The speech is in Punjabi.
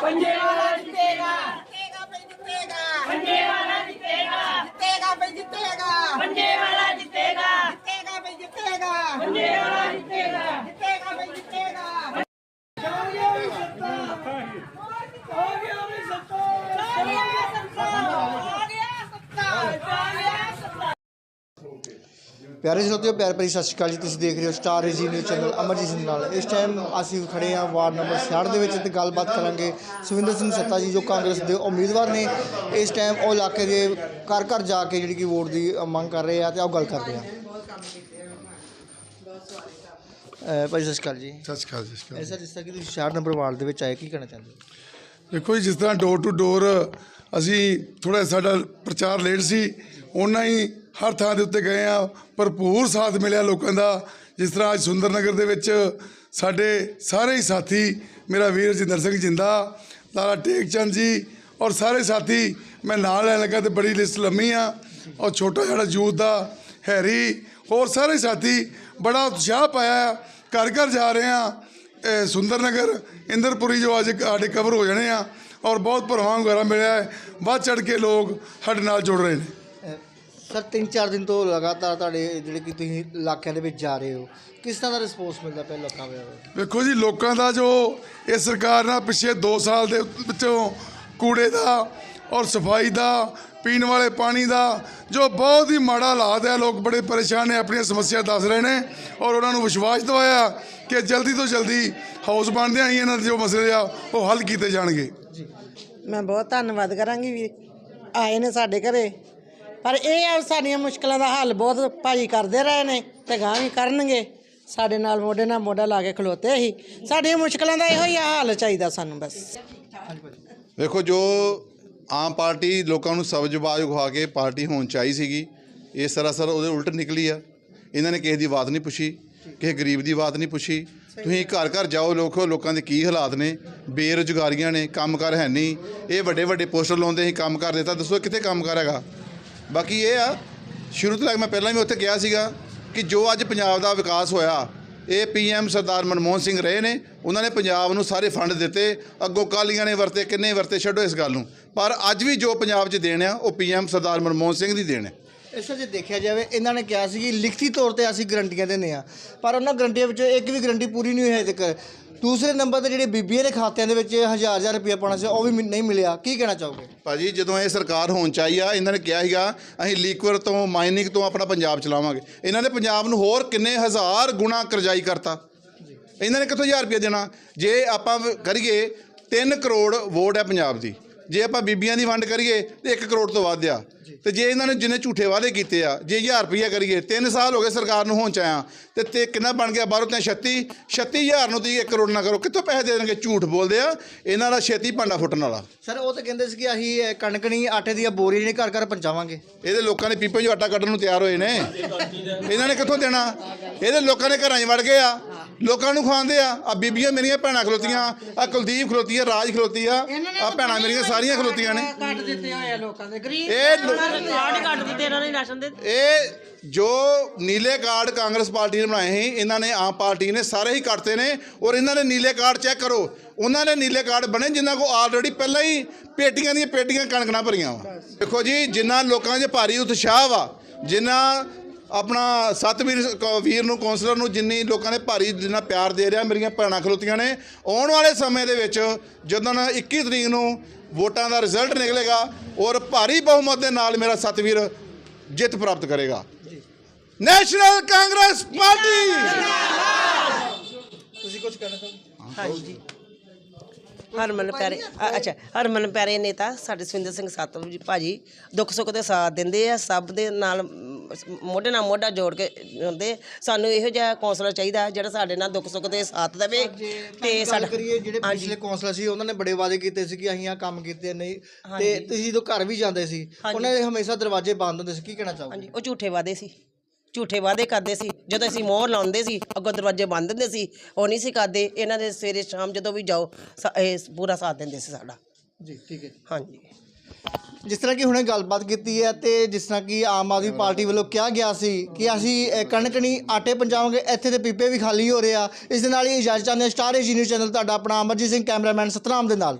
when you ਪਿਆਰੇ ਸਰੋਤਿਓ ਪਿਆਰ ਭਰੀ ਸਤਿ ਸ਼੍ਰੀ ਅਕਾਲ ਜੀ। ਤੁਸੀਂ ਦੇਖ ਰਹੇ ਹੋ star A G news channel Amarjeet Singh ਨਾਲ। ਇਸ ਟਾਈਮ ਅਸੀਂ ਖੜੇ ਹਾਂ ਵਾਰਡ ਨੰਬਰ 66 ਦੇ ਵਿੱਚ ਤੇ ਗੱਲਬਾਤ ਕਰਾਂਗੇ ਸੁਵਿੰਦਰ ਸਿੰਘ ਸੱਤਾ ਜੀ ਜੋ ਕਾਂਗਰਸ ਦੇ ਉਮੀਦਵਾਰ ਨੇ। ਇਸ ਟਾਈਮ ਉਹ ਇਲਾਕੇ ਦੇ ਘਰ ਘਰ ਜਾ ਕੇ ਜਿਹੜੀ ਕਿ ਵੋਟ ਦੀ ਮੰਗ ਕਰ ਰਹੇ ਆ ਤੇ ਆਓ ਗੱਲ ਕਰਦੇ ਅ, ਭਾਈ ਸਤਿ ਸ਼੍ਰੀ ਅਕਾਲ ਜੀ। ਸਤਿ ਸ਼੍ਰੀ ਅਕਾਲ ਜੀ। ਐਸਾ ਜਿਸ ਤਰ੍ਹਾਂ ਕਿ ਤੁਸੀਂ 66 ਨੰਬਰ ਵਾਰਡ ਦੇ ਵਿੱਚ ਆਏ ਕੀ ਕਹਿਣਾ ਚਾਹੁੰਦੇ ਹੋ? ਦੇਖੋ ਜੀ ਜਿਸ ਤਰ੍ਹਾਂ ਡੋਰ ਟੂ ਡੋਰ ਅਸੀਂ ਥੋੜਾ ਸਾਡਾ ਪ੍ਰਚਾਰ ਲੇਟ ਸੀ ਉਹਨਾਂ ਹੀ ਹਰ ਥਾਂ ਦੇ ਉੱਤੇ ਗਏ ਆ, ਭਰਪੂਰ ਸਾਥ ਮਿਲਿਆ ਲੋਕਾਂ ਦਾ। ਜਿਸ ਤਰ੍ਹਾਂ ਅੱਜ ਸੁੰਦਰ ਨਗਰ ਦੇ ਵਿੱਚ ਸਾਡੇ ਸਾਰੇ ਹੀ ਸਾਥੀ, ਮੇਰਾ ਵੀਰ ਜਿੰਦਰ ਸਿੰਘ ਜਿੰਦਾ, ਲਾਲਾ ਟੇਕਚੰਦ ਜੀ ਔਰ ਸਾਰੇ ਸਾਥੀ, ਮੈਂ ਨਾਲ ਲੈਣ ਲੱਗਾ ਤੇ ਬੜੀ ਲਿਸਟ ਲੰਮੀ ਆ ਔਰ ਛੋਟਾ ਜਿਹੜਾ ਯੂਥ ਦਾ ਹੈਰੀ ਹੋਰ ਸਾਰੇ ਸਾਥੀ, ਬੜਾ ਉਤਸ਼ਾਹ ਪਾਇਆ ਆ। ਘਰ ਘਰ ਜਾ ਰਹੇ ਆ, ਇਹ ਸੁੰਦਰ ਨਗਰ ਇੰਦਰਪੁਰੀ ਜੋ ਅੱਜ ਸਾਡੇ ਕਵਰ ਹੋ ਜਾਣੇ ਆ ਔਰ ਬਹੁਤ ਪ੍ਰਵਾਹ ਵਗੈਰਾ ਮਿਲਿਆ ਹੈ। ਵੱਧ ਚੜ ਕੇ ਲੋਕ ਸਾਡੇ ਨਾਲ ਜੁੜ ਰਹੇ ਨੇ। ਸਰ 3-4 ਦਿਨ ਤੋਂ ਲਗਾਤਾਰ ਤੁਹਾਡੇ ਜਿਹੜੇ ਕਿ ਤੁਸੀਂ ਇਲਾਕਿਆਂ ਦੇ ਵਿੱਚ ਜਾ ਰਹੇ ਹੋ ਕਿਸ ਤਰ੍ਹਾਂ ਦਾ ਰਿਸਪੌਂਸ ਮਿਲਦਾ ਪਿਆ ਲੋਕਾਂ ਵੱਲੋਂ ਵੇਖੋ ਜੀ ਲੋਕਾਂ ਦਾ ਜੋ ਇਹ ਸਰਕਾਰ ਨਾਲ ਪਿਛੇ 2 ਸਾਲ ਦੇ ਵਿੱਚੋਂ ਕੂੜੇ ਦਾ ਔਰ ਸਫ਼ਾਈ ਦਾ ਪੀਣ ਵਾਲੇ ਪਾਣੀ ਦਾ ਜੋ ਬਹੁਤ ਹੀ ਮਾੜਾ ਹਾਲਾਤ ਹੈ ਲੋਕ ਬੜੇ ਪਰੇਸ਼ਾਨ ਨੇ ਆਪਣੀਆਂ ਸਮੱਸਿਆ ਦੱਸ ਰਹੇ ਨੇ ਔਰ ਉਹਨਾਂ ਨੂੰ ਵਿਸ਼ਵਾਸ ਦਿਵਾਇਆ ਕਿ ਜਲਦੀ ਤੋਂ ਜਲਦੀ ਹਾਊਸ ਬਣਦਿਆਂ ਹੀ ਇਹਨਾਂ ਦੇ ਜੋ ਮਸਲੇ ਆ ਉਹ ਹੱਲ ਕੀਤੇ ਜਾਣਗੇ। ਮੈਂ ਬਹੁਤ ਧੰਨਵਾਦ ਕਰਾਂਗੀ ਵੀ ਆਏ ਨੇ ਸਾਡੇ ਘਰੇ। ਪਰ ਇਹ ਆ ਸਾਡੀਆਂ ਮੁਸ਼ਕਲਾਂ ਦਾ ਹੱਲ ਬਹੁਤ ਭਾਈ ਕਰਦੇ ਰਹੇ ਨੇ ਤੇ ਗਾਂ ਵੀ ਕਰਨਗੇ। ਸਾਡੇ ਨਾਲ ਮੋਢੇ ਨਾਲ ਮੋਢਾ ਲਾ ਕੇ ਖਲੋਤੇ ਸੀ। ਸਾਡੀਆਂ ਮੁਸ਼ਕਲਾਂ ਦਾ ਇਹੋ ਹੀ ਆ, ਹੱਲ ਚਾਹੀਦਾ ਸਾਨੂੰ ਬਸ। ਵੇਖੋ ਜੋ ਆਮ ਪਾਰਟੀ ਲੋਕਾਂ ਨੂੰ ਸਬਜ਼ ਬਾਜ ਖਵਾ ਕੇ ਪਾਰਟੀ ਹੋਣ ਚਾਹੀ ਸੀਗੀ ਇਹ ਸਰਾਸਰ ਉਹਦੇ ਉਲਟ ਨਿਕਲੀ ਆ। ਇਹਨਾਂ ਨੇ ਕਿਸੇ ਦੀ ਬਾਤ ਨਹੀਂ ਪੁੱਛੀ, ਕਿਸੇ ਗਰੀਬ ਦੀ ਬਾਤ ਨਹੀਂ ਪੁੱਛੀ। ਤੁਸੀਂ ਘਰ ਘਰ ਜਾਓ, ਲੋਕੋ, ਲੋਕਾਂ ਦੇ ਕੀ ਹਾਲਾਤ ਨੇ? ਬੇਰੁਜ਼ਗਾਰੀਆਂ ਨੇ ਕੰਮਕਾਰ ਹੈ ਨਹੀਂ। ਇਹ ਵੱਡੇ ਵੱਡੇ ਪੋਸਟਰ ਲਾਉਂਦੇ ਸੀ, ਕੰਮ ਕਰ ਦਿੱਤਾ ਦੱਸੋ ਕਿੱਥੇ ਕੰਮਕਾਰ ਹੈਗਾ? ਬਾਕੀ ਇਹ ਆ, ਸ਼ੁਰੂ ਤੋਂ ਲੈ ਕੇ ਮੈਂ ਪਹਿਲਾਂ ਵੀ ਉੱਥੇ ਗਿਆ ਸੀਗਾ ਕਿ ਜੋ ਅੱਜ ਪੰਜਾਬ ਦਾ ਵਿਕਾਸ ਹੋਇਆ, ਇਹ ਪੀਐਮ ਸਰਦਾਰ ਮਨਮੋਹਨ ਸਿੰਘ ਰਹੇ ਨੇ, ਉਹਨਾਂ ਨੇ ਪੰਜਾਬ ਨੂੰ ਸਾਰੇ ਫੰਡ ਦਿੱਤੇ, ਅੱਗੋਂ ਕਾਲੀਆਂ ਨੇ ਵਰਤੇ, ਕਿੰਨੇ ਵਰਤੇ, ਛੱਡੋ ਇਸ ਗੱਲ ਨੂੰ। ਪਰ ਅੱਜ ਵੀ ਜੋ ਪੰਜਾਬ 'ਚ ਦੇਣ ਆ, ਉਹ ਪੀਐਮ ਸਰਦਾਰ ਮਨਮੋਹਨ ਸਿੰਘ ਦੀ ਦੇਣ ਹੈ ਇਸ ਜੇ ਦੇਖਿਆ ਜਾਵੇ, ਇਹਨਾਂ ਨੇ ਕਿਹਾ ਸੀ ਕਿ ਲਿਖਤੀ ਤੌਰ ਤੇ ਅਸੀਂ ਗਰੰਟੀਆਂ ਦਿੰਦੇ ਆ ਪਰ ਉਹਨਾਂ ਗਰੰਟੀਆਂ ਵਿੱਚੋਂ ਇੱਕ ਵੀ ਗਰੰਟੀ ਪੂਰੀ ਨਹੀਂ ਹੋਈ ਹੈ ਤੱਕ। ਦੂਸਰੇ ਨੰਬਰ ਤੇ ਜਿਹੜੇ ਬੀਬੀਆਂ ਦੇ ਖਾਤਿਆਂ ਦੇ ਵਿੱਚ ਹਜ਼ਾਰ ਹਜ਼ਾਰ ਰੁਪਏ ਪਾਉਣਾ ਸੀ, ਉਹ ਵੀ ਮਿ- ਨਹੀਂ ਮਿਲਿਆ। ਕੀ ਕਹਿਣਾ ਚਾਹੋਗੇ? ਭਾਜੀ, ਜਦੋਂ ਇਹ ਸਰਕਾਰ ਹੋਣ ਚਾਹੀ ਆ, ਇਹਨਾਂ ਨੇ ਕਿਹਾ ਸੀਗਾ, ਅਸੀਂ ਲੀਕਵਰ ਤੋਂ, ਮਾਈਨਿੰਗ ਤੋਂ ਆਪਣਾ ਪੰਜਾਬ ਚਲਾਵਾਂਗੇ। ਇਹਨਾਂ ਨੇ ਪੰਜਾਬ ਨੂੰ ਹੋਰ ਕਿੰਨੇ ਹਜ਼ਾਰ ਗੁਣਾ ਕਰਜ਼ਾਈ ਕਰਤਾ। ਇਹਨਾਂ ਨੇ ਕਿੱਥੋਂ 1000 ਰੁਪਏ ਦੇਣਾ? ਜੇ ਆਪਾਂ ਵ- ਕਰੀਏ 3 ਕਰੋੜ ਵੋਟ ਹੈ ਪੰਜਾਬ ਦੀ। ਜੇ ਆਪਾਂ ਬੀਬੀਆਂ ਦੀ ਵੰਡ ਕਰੀਏ ਤੇ 1 ਕਰੋੜ ਤੋਂ ਵੱਧ ਆ। ਤੇ ਜੇ ਇਹਨਾਂ ਨੇ ਜਿੰਨੇ ਝੂਠੇ ਵਾਅਦੇ ਕੀਤੇ ਆ ਜੇ 1000 ਰੁਪਏ ਕਰੀਏ 3 ਸਾਲ ਹੋ ਗਏ ਸਰਕਾਰ ਨੂੰ ਹੋਣ ਚ ਆਇਆ। ਤੇ ਤੇ ਕਿੰਨਾ ਬਣ ਗਿਆ ਬਾਹਰੋਂ ਤੇ 36 36000 ਨੂੰ ਤੁਸੀਂ 1 ਕਰੋੜ ਨਾ ਕਰੋ ਕਿੱਥੋਂ ਪੈਸੇ ਦੇ ਦੇਣਗੇ? ਝੂਠ ਬੋਲਦੇ ਆ। ਇਹਨਾਂ ਦਾ ਛੇਤੀ ਭਾਂਡਾ ਫੁੱਟਣ ਵਾਲਾ। ਸਰ ਉਹ ਤਾਂ ਕਹਿੰਦੇ ਸੀ ਕਿ ਅਸੀਂ ਕਣਕ ਨਹੀਂ ਆਟੇ ਦੀਆਂ ਬੋਰੀਆਂ ਨਹੀਂ ਘਰ ਘਰ ਪਹੁੰਚਾਵਾਂਗੇ। ਇਹਦੇ ਲੋਕਾਂ ਨੇ ਪੀਪੇ 'ਚੋਂ ਆਟਾ ਕੱਢਣ ਨੂੰ ਤਿਆਰ ਹੋਏ ਨੇ। ਇਹਨਾਂ ਨੇ ਕਿੱਥੋਂ ਦੇਣਾ? ਇਹਦੇ ਲੋਕਾਂ ਨੇ ਘਰਾਂ 'ਚ ਵੜ ਗਏ ਆ। ਲੋਕਾਂ ਨੂੰ ਖਵਾਉਂਦੇ ਆ। ਆ ਬੀਬੀਆਂ ਮੇਰੀਆਂ ਭੈਣਾਂ ਖਲੋਤੀਆਂ ਆ ਕੁਲਦੀਪ ਖਲੋਤੀ ਆ ਰਾਜ ਖਲੋਤੀ ਆ ਆ ਭੈਣਾਂ ਮੇਰੀਆਂ ਸਾਰੀਆਂ ਖਲੋਤੀਆਂ ਨੇ। ਕੱਟ ਦਿੱਤੇ ਹੋਏ ਆ ਲੋਕਾਂ ਦੇ। ਗਰੀਬ ਇਹ ਲੋ- ਕਾਰਡ ਕੱਟ ਦਿੱਤੇ ਇਹਨਾਂ ਨੇ ਰਾਸ਼ਨ ਦੇ। ਇਹ ਜੋ ਨੀਲੇ ਕਾਰਡ ਕਾਂਗਰਸ ਪਾਰਟੀ ਨੇ ਬਣਾਏ ਸੀ ਇਹਨਾਂ ਨੇ ਆਮ ਪਾਰਟੀ ਨੇ ਸਾਰੇ ਹੀ ਕੱਟਦੇ ਨੇ ਔਰ ਇਹਨਾਂ ਨੇ ਨੀਲੇ ਕਾਰਡ ਚੈੱਕ ਕਰੋ। ਉਹਨਾਂ ਨੇ ਨੀਲੇ ਕਾਰਡ ਬਣੇ ਜਿਨ੍ਹਾਂ ਕੋ ਆਲਰੇਡੀ ਪਹਿਲਾਂ ਹੀ ਪੇਟੀਆਂ ਦੀਆਂ ਪੇਟੀਆਂ ਕਣਕਣਾ ਭਰੀਆਂ ਵਾ। ਦੇਖੋ ਜੀ ਜਿਨ੍ਹਾਂ ਲੋਕਾਂ 'ਚ ਭਾਰੀ ਉਤਸ਼ਾਹ ਵਾ ਜਿਨ੍ਹਾਂ ਆਪਣਾ ਸਤਵੀਰ ਕ- ਵੀਰ ਨੂੰ ਕੌਂਸਲਰ ਨੂੰ ਜਿੰਨੀ ਲੋਕਾਂ ਨੇ ਭਾਰੀ ਜਿੰਨਾ ਪਿਆਰ ਦੇ ਰਿਹਾ ਮੇਰੀਆਂ ਭੈਣਾਂ ਖਲੋਤੀਆਂ ਨੇ। ਆਉਣ ਵਾਲੇ ਸਮੇਂ ਦੇ ਵਿੱਚ ਜਦੋਂ 21 ਤਰੀਕ ਨੂੰ ਵੋਟਾਂ ਦਾ ਰਿਜ਼ਲਟ ਨਿਕਲੇਗਾ ਔਰ ਭਾਰੀ ਬਹੁਮਤ ਦੇ ਨਾਲ ਮੇਰਾ ਸਤਵੀਰ ਜਿੱਤ ਪ੍ਰਾਪਤ ਕਰੇਗਾ। National Congress party! ਤੁਸੀਂ ਕੁਝ ਕਹਿਣਾ ਹਾਂਜੀ। ਹਰਮਨ ਪਿਆਰੇ ਅ- ਅੱਛਾ ਹਰਮਨ ਪਿਆਰੇ ਨੇਤਾ ਸਾਡੇ ਸੁਰਿੰਦਰ ਸਿੰਘ ਸਾਤਵ ਜੀ ਭਾਜੀ ਦੁੱਖ ਸੁੱਖ ਦੇ ਸਾਥ ਦਿੰਦੇ ਆ ਸਭ ਦੇ ਨਾਲ ਮੋਢੇ ਨਾਲ ਮੋਢਾ ਜੋੜ ਕੇ ਹੁੰਦੇ ਸਾਨੂੰ ਇਹੋ ਜਿਹਾ ਕੌਂਸਲਰ ਚਾਹੀਦਾ ਜਿਹੜਾ ਸਾਡੇ ਨਾਲ ਦੁੱਖ ਸੁੱਖ ਦੇ ਸਾਥ ਦੇਵੇ ਤੇ ਗੱਲ ਸਾਡਾ ਕਰੀਏ ਜਿਹੜੇ ਹਾਂਜੀ। ਪਿਛਲੇ ਕੌਂਸਲਰ ਸੀ ਉਹਨਾਂ ਨੇ ਬੜੇ ਵਾਅਦੇ ਕੀਤੇ ਸੀ ਕਿ ਅਸੀਂ ਆ ਕੰਮ ਕੀਤੇ ਨਹੀਂ ਤੇ ਤੁਸੀਂ ਜਦੋਂ ਘਰ ਵੀ ਜਾਂਦੇ ਸੀ ਉਹਨਾਂ ਦੇ ਹਮੇਸ਼ਾ ਦਰਵਾਜ਼ੇ ਬੰਦ ਹੁੰਦੇ ਸੀ ਕੀ ਕਹਿਣਾ ਚਾਹੋਗੇ? ਹਾਂਜੀ ਉਹ ਝੂਠੇ ਵਾਦੇ ਸੀ ਝੂਠੇ ਵਾਦੇ ਕਰਦੇ ਸੀ ਜਦੋਂ ਅਸੀਂ ਮੋਹਰ ਲਾਉਂਦੇ ਸੀ ਅੱਗੋਂ ਦਰਵਾਜ਼ੇ ਬੰਦ ਹੁੰਦੇ ਸੀ ਉਹ ਨਹੀਂ ਸੀ ਕਰਦੇ ਇਹਨਾਂ ਦੇ ਸਵੇਰੇ ਸ਼ਾਮ ਜਦੋਂ ਵੀ ਜਾਓ ਸਾ- ਇਹ ਪੂਰਾ ਸਾਥ ਦਿੰਦੇ ਸੀ ਸਾਡਾ। ਜੀ ਠੀਕ ਹੈ ਜੀ। ਹਾਂਜੀ। ਜਿਸ ਤਰ੍ਹਾਂ ਕਿ ਹੁਣੇ ਗੱਲਬਾਤ ਕੀਤੀ ਹੈ ਤੇ ਜਿਸ ਤਰ੍ਹਾਂ ਕਿ ਆਮ ਆਦਮੀ ਪਾਰਟੀ ਵੱਲੋਂ ਕਿਹਾ ਗਿਆ ਸੀ ਕਿ ਅਸੀਂ ਅ, ਕਣਕ ਨਹੀਂ ਆਟੇ ਪਹੁੰਚਾਵਾਂਗੇ ਇੱਥੇ ਦੇ ਪੀਪੇ ਵੀ ਖਾਲੀ ਹੋ ਰਹੇ ਆ। ਇਸ ਦੇ ਨਾਲ ਹੀ ਇਜਾਜ਼ਤ ਚਾਹੁੰਦੇ ਹਾਂ ਸਟਾਰ ਏਜੀ ਨਿਊਜ਼ ਚੈਨਲ ਤੁਹਾਡਾ ਆਪਣਾ ਅਮਰਜੀਤ ਸਿੰਘ ਕੈਮਰਾਮੈਨ ਸਤਨਾਮ ਦੇ ਨਾਲ।